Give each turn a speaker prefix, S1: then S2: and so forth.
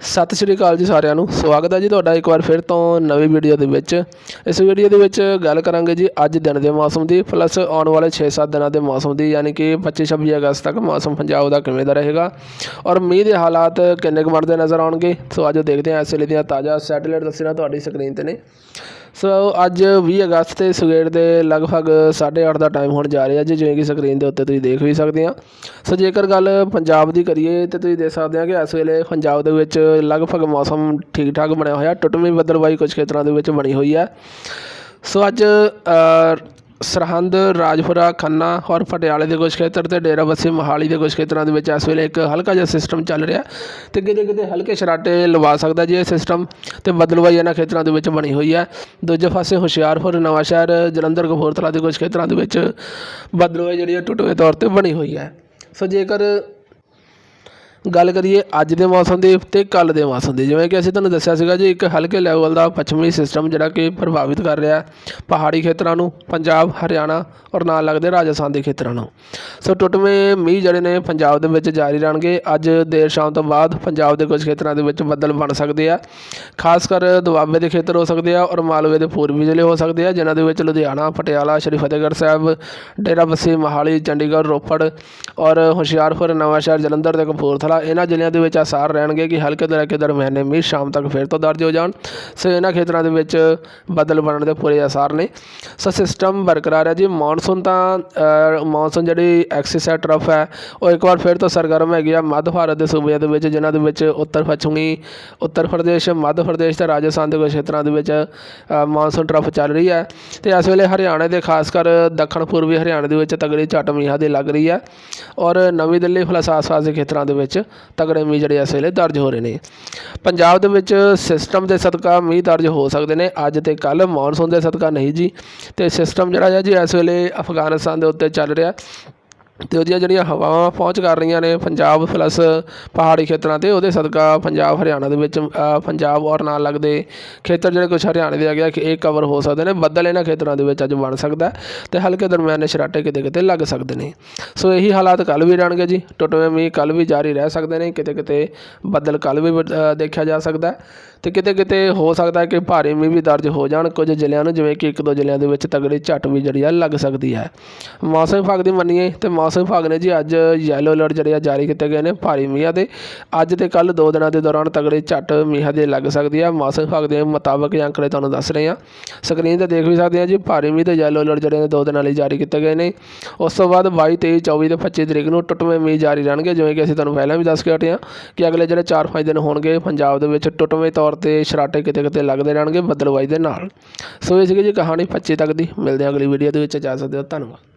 S1: ਸਤਿ ਸ਼੍ਰੀ ਅਕਾਲ ਜੀ ਸਾਰਿਆਂ ਨੂੰ। ਸਵਾਗਤ ਹੈ ਜੀ ਤੁਹਾਡਾ ਇੱਕ ਵਾਰ ਫਿਰ ਤੋਂ ਨਵੀਂ ਵੀਡੀਓ ਦੇ ਵਿੱਚ। ਇਸ ਵੀਡੀਓ ਦੇ ਵਿੱਚ ਗੱਲ ਕਰਾਂਗੇ ਜੀ ਅੱਜ ਦਿਨ ਦੇ ਮੌਸਮ ਦੀ ਪਲੱਸ ਆਉਣ ਵਾਲੇ 6-7 ਦਿਨਾਂ ਦੇ ਮੌਸਮ ਦੀ, ਯਾਨੀ ਕਿ 25-26 ਅਗਸਤ ਤੱਕ ਮੌਸਮ ਪੰਜਾਬ ਦਾ ਕਿਵੇਂ ਦਾ ਰਹੇਗਾ। ਔਰ ਮੀਂਹ ਦੇ ਹਾਲਾਤ ਕਿੰਨੇ ਕੁ ਬਣਦੇ ਨਜ਼ਰ ਆਉਣਗੇ। ਸੋ ਅੱਜ ਦੇਖਦੇ ਹਾਂ ਇਸ ਵੇਲੇ ਦੀਆਂ ਤਾਜ਼ਾ ਸੈਟੇਲਾਈਟ ਤਸਵੀਰਾਂ ਤੁਹਾਡੀ ਸਕਰੀਨ ਤੇ ਨੇ। ਸੋ ਅੱਜ 20 ਅਗਸਤ ਤੇ ਸਵੇਰ ਦੇ ਲਗਭਗ 8:30 ਦਾ ਟਾਈਮ ਹੋਣ ਜਾ ਰਿਹਾ ਜੀ, ਜਿਵੇਂ ਕਿ ਸਕਰੀਨ ਦੇ ਉੱਤੇ ਤੁਸੀਂ ਦੇਖ ਵੀ ਸਕਦੇ ਆ। ਸੋ ਜੇਕਰ ਗੱਲ ਪੰਜਾਬ ਦੀ ਕਰੀਏ ਤੇ ਤੁਸੀਂ ਦੇਖ ਸਕਦੇ ਆ ਕਿ ਇਸ ਵੇਲੇ ਪੰਜਾਬ ਦੇ ਵਿੱਚ ਲਗਭਗ ਮੌਸਮ ਠੀਕ ਠਾਕ ਬਣਿਆ ਹੋਇਆ। ਟੁੱਟਵੀਂ ਬੱਦਲਬਾਈ ਕੁਝ ਖੇਤਰਾਂ ਦੇ ਵਿੱਚ ਬਣੀ ਹੋਈ ਹੈ। ਸੋ ਅੱਜ ਸਰਹੰਦ, ਰਾਜਪੁਰਾ, ਖੰਨਾ ਔਰ ਪਟਿਆਲੇ ਦੇ ਕੁਝ ਖੇਤਰ ਤੇ ਡੇਰਾ ਬੱਸੀ ਮੋਹਾਲੀ ਦੇ ਕੁਝ ਖੇਤਰਾਂ ਦੇ ਵਿੱਚ ਇਸ ਵੇਲੇ ਇੱਕ ਹਲਕਾ ਜਿਹਾ ਸਿਸਟਮ ਚੱਲ ਰਿਹਾ ਤੇ ਕਿਤੇ ਕਿਤੇ ਹਲਕੇ ਸ਼ਰਾਟੇ ਲਵਾ ਸਕਦਾ ਜੀ ਇਹ ਸਿਸਟਮ ਤੇ ਬਦਲਵਾਈ ਇਹਨਾਂ ਖੇਤਰਾਂ ਦੇ ਵਿੱਚ ਬਣੀ ਹੋਈ ਹੈ। ਦੂਜੇ ਪਾਸੇ ਹੁਸ਼ਿਆਰਪੁਰ, ਨਵਾਂਸ਼ਹਿਰ, ਜਲੰਧਰ, ਕਪੂਰਥਲਾ ਦੇ ਕੁਝ ਖੇਤਰਾਂ ਦੇ ਵਿੱਚ ਬਦਲਵਾਈ ਜਿਹੜੀ ਹੈ ਟੁੱਟਵੇਂ ਤੌਰ ਤੇ ਬਣੀ ਹੋਈ ਹੈ। ਸੋ ਜੇਕਰ ਗੱਲ ਕਰੀਏ ਅੱਜ ਦੇ ਮੌਸਮ ਦੀ ਤੇ ਕੱਲ ਦੇ ਮੌਸਮ ਦੀ। ਜਿਵੇਂ ਕਿ ਅਸੀਂ ਤੁਹਾਨੂੰ ਦੱਸਿਆ ਸੀਗਾ ਜੀ, ਇੱਕ ਹਲਕੇ ਲੈਵਲ ਦਾ ਪੱਛਮੀ ਸਿਸਟਮ ਜਿਹੜਾ ਕਿ ਪ੍ਰਭਾਵਿਤ ਕਰ ਰਿਹਾ ਪਹਾੜੀ ਖੇਤਰਾਂ ਨੂੰ, ਪੰਜਾਬ, ਹਰਿਆਣਾ ਔਰ ਨਾਲ ਲੱਗਦੇ ਰਾਜਸਥਾਨ ਦੇ ਖੇਤਰਾਂ ਨੂੰ। ਸੋ ਟੁੱਟਵੇਂ ਮੀਂਹ ਜਿਹੜੇ ਨੇ ਪੰਜਾਬ ਦੇ ਵਿੱਚ ਜਾਰੀ ਰਹਿਣਗੇ। ਅੱਜ ਦੇਰ ਸ਼ਾਮ ਤੋਂ ਬਾਅਦ ਪੰਜਾਬ ਦੇ ਕੁਝ ਖੇਤਰਾਂ ਦੇ ਵਿੱਚ ਬੱਦਲ ਬਣ ਸਕਦੇ ਆ। ਖਾਸ ਕਰ ਦੁਆਬੇ ਦੇ ਖੇਤਰ ਹੋ ਸਕਦੇ ਆ ਔਰ ਮਾਲਵੇ ਦੇ ਪੂਰਬੀ ਜ਼ਿਲ੍ਹੇ ਹੋ ਸਕਦੇ ਆ, ਜਿਨ੍ਹਾਂ ਦੇ ਵਿੱਚ ਲੁਧਿਆਣਾ, ਪਟਿਆਲਾ, ਸ਼੍ਰੀ ਫਤਿਹਗੜ੍ਹ ਸਾਹਿਬ ਡੇਰਾਬੱਸੀ ਮੋਹਾਲੀ, ਚੰਡੀਗੜ੍ਹ, ਰੋਪੜ ਔਰ ਹੁਸ਼ਿਆਰਪੁਰ, ਨਵਾਂਸ਼ਹਿਰ, ਜਲੰਧਰ ਤੇ ਕਪੂਰਥਲਾ ਇਹਨਾਂ ਜ਼ਿਲ੍ਹਿਆਂ ਦੇ ਵਿੱਚ ਆਸਾਰ ਰਹਿਣਗੇ ਕਿ ਹਲਕੇ ਤੋਂ ਲੈ ਕੇ ਦਰਮਿਆਨੇ ਮੀਂਹ ਸ਼ਾਮ ਤੱਕ ਫਿਰ ਤੋਂ ਦਰਜ ਹੋ ਜਾਣ। ਸੋ ਇਹਨਾਂ ਖੇਤਰਾਂ ਦੇ ਵਿੱਚ ਬੱਦਲ ਬਣਨ ਦੇ ਪੂਰੇ ਆਸਾਰ ਨੇ। ਸੋ ਸਿਸਟਮ ਬਰਕਰਾਰ ਹੈ ਜੀ। ਮੌਨਸੂਨ ਤਾਂ ਮੌਨਸੂਨ ਜਿਹੜੀ ਐਕਸਿਸ ਹੈ ਟਰਫ ਹੈ, ਉਹ ਇੱਕ ਵਾਰ ਫਿਰ ਤੋਂ ਸਰਗਰਮ ਹੈਗੀ ਆ। ਮੱਧ ਭਾਰਤ ਦੇ ਸੂਬਿਆਂ ਦੇ ਵਿੱਚ, ਜਿਨ੍ਹਾਂ ਦੇ ਵਿੱਚ ਉੱਤਰ ਪੱਛਮੀ, ਉੱਤਰ ਪ੍ਰਦੇਸ਼, ਮੱਧ ਪ੍ਰਦੇਸ਼ ਤੇ ਰਾਜਸਥਾਨ ਦੇ ਕੁਝ ਖੇਤਰਾਂ ਦੇ ਵਿੱਚ ਮੌਨਸੂਨ ਟਰਫ ਚੱਲ ਰਹੀ ਹੈ। ਤੇ ਇਸ ਵੇਲੇ ਹਰਿਆਣੇ ਦੇ ਖਾਸ ਕਰ ਦੱਖਣ ਪੂਰਬੀ ਹਰਿਆਣੇ ਦੇ ਵਿੱਚ ਤਗੜੀ ਝੱਟ ਮੀਂਹਾਂ ਦੀ ਲੱਗ ਰਹੀ ਹੈ। ਔਰ ਨਵੀਂ ਦਿੱਲੀ ਪਲੱਸ ਆਸ-ਪਾਸ ਦੇ ਖੇਤਰਾਂ ਦੇ ਵਿੱਚ ਤਗੜੇ ਮੀਂਹ ਜਿਹੜੇ ਇਸ ਵੇਲੇ ਦਰਜ ਹੋ ਰਹੇ ਨੇ। ਪੰਜਾਬ ਦੇ ਵਿੱਚ ਸਿਸਟਮ ਦੇ ਸਦਕਾ ਮੀਂਹ ਦਰਜ ਹੋ ਸਕਦੇ ਨੇ। ਅੱਜ ਤੇ ਕੱਲ ਮੌਨਸੂਨ ਦੇ ਸਦਕਾ ਨਹੀਂ ਜੀ। ਤੇ ਸਿਸਟਮ ਜਿਹੜਾ ਹੈ ਜੀ ਇਸ ਵੇਲੇ ਅਫਗਾਨਿਸਤਾਨ ਦੇ ਉੱਤੇ ਚੱਲ ਰਿਹਾ। ਅਤੇ ਉਹਦੀਆਂ ਜਿਹੜੀਆਂ ਹਵਾਵਾਂ ਪਹੁੰਚ ਕਰ ਰਹੀਆਂ ਨੇ ਪੰਜਾਬ ਪਲੱਸ ਪਹਾੜੀ ਖੇਤਰਾਂ ਤੇ, ਉਹਦੇ ਸਦਕਾ ਪੰਜਾਬ, ਹਰਿਆਣਾ ਦੇ ਵਿੱਚ ਪੰਜਾਬ ਔਰ ਨਾਲ ਲੱਗਦੇ ਖੇਤਰ ਜਿਹੜੇ ਕੁਝ ਹਰਿਆਣੇ ਦੇ ਆ ਗਿਆ ਕਿ ਇਹ ਕਵਰ ਹੋ ਸਕਦੇ ਨੇ, ਬੱਦਲ ਇਹਨਾਂ ਖੇਤਰਾਂ ਦੇ ਵਿੱਚ ਅੱਜ ਬਣ ਸਕਦਾ ਹੈ ਤੇ ਹਲਕੇ ਦਰਮਿਆਨੇ ਛਰਾਟੇ ਕਿਤੇ ਕਿਤੇ ਲੱਗ ਸਕਦੇ ਨੇ। ਸੋ ਇਹੀ ਹਾਲਾਤ ਕੱਲ ਵੀ ਰਹਿਣਗੇ ਜੀ, ਟੁੱਟਵੇਂ ਮੀਂਹ ਕੱਲ ਵੀ ਜਾਰੀ ਰਹਿ ਸਕਦੇ ਨੇ, ਕਿਤੇ ਕਿਤੇ ਬੱਦਲ ਕੱਲ ਵੀ ਦੇਖਿਆ ਜਾ ਸਕਦਾ ਅਤੇ ਕਿਤੇ ਕਿਤੇ ਹੋ ਸਕਦਾ ਕਿ ਭਾਰੀ ਮੀਂਹ ਵੀ ਦਰਜ ਹੋ ਜਾਣ। ਕੁਝ ਜ਼ਿਲ੍ਹਿਆਂ ਨੂੰ ਜਿਵੇਂ ਕਿ ਇੱਕ ਦੋ ਜ਼ਿਲ੍ਹਿਆਂ ਦੇ ਵਿੱਚ ਤਗੜੀ ਝੱਟ ਵੀ ਜਿਹੜੀ ਆ ਲੱਗ ਸਕਦੀ ਹੈ। ਮੌਸਮ ਵਿਭਾਗ ਦੀ ਮੰਨੀਏ ਤੇ ਮੌਸਮ ਵਿਭਾਗ ਨੇ ਜੀ ਅੱਜ ਯੈਲੋ ਅਲਰਟ ਜਿਹੜੇ ਆ ਜਾਰੀ ਕੀਤੇ ਗਏ ਨੇ ਭਾਰੀ ਮੀਂਹਾਂ ਦੇ। ਅੱਜ ਤੇ ਕੱਲ ਦੋ ਦਿਨਾਂ ਦੇ ਦੌਰਾਨ ਤਗੜੇ ਝੱਟ ਮੀਂਹਾਂ ਦੇ ਲੱਗ ਸਕਦੀ ਆ। ਮੌਸਮ ਵਿਭਾਗ ਦੇ ਮੁਤਾਬਕ ਇਹ ਅੰਕੜੇ ਤੁਹਾਨੂੰ ਦੱਸ ਰਹੇ ਆ। ਸਕਰੀਨ ਤੇ ਦੇਖ ਵੀ ਸਕਦੇ ਆ ਜੀ, ਭਾਰੀ ਮੀਂਹ ਤੇ ਯੈਲੋ ਅਲਰਟ ਜਿਹੜੇ ਨੇ ਦੋ ਦਿਨਾਂ ਲਈ ਜਾਰੀ ਕੀਤੇ ਗਏ ਨੇ। ਉਸ ਤੋਂ ਬਾਅਦ 22 23 24 ਤੇ 25 ਤਰੀਕ ਨੂੰ ਟੁੱਟਵੇਂ ਮੀਂਹ ਜਾਰੀ ਰਹਿਣਗੇ। ਜਿਵੇਂ ਕਿ ਅਸੀਂ ਤੁਹਾਨੂੰ ਪਹਿਲਾਂ ਵੀ ਦੱਸ ਕੇ ਹਟੇ ਆ ਕਿ ਅਗਲੇ ਜਿਹੜੇ 4-5 ਦਿਨ ਹੋਣਗੇ, ਪੰਜਾਬ ਦੇ ਵਿੱਚ ਟੁੱਟਵੇਂ ਤੌਰ ਤੌਰ ਤੇ ਛਰਾਟੇ ਕਿਤੇ ਕਿਤੇ ਲੱਗਦੇ ਰਹਿਣਗੇ ਬੱਦਲਵਾਈ ਦੇ ਨਾਲ। ਸੋ ਇਹ ਸੀਗੀ ਜੀ ਕਹਾਣੀ 25 ਤੱਕ ਦੀ। ਮਿਲਦੇ ਹਾਂ ਅਗਲੀ ਵੀਡੀਓ ਦੇ ਵਿੱਚ। ਜਾ ਸਕਦੇ ਹੋ ਧੰਨਵਾਦ।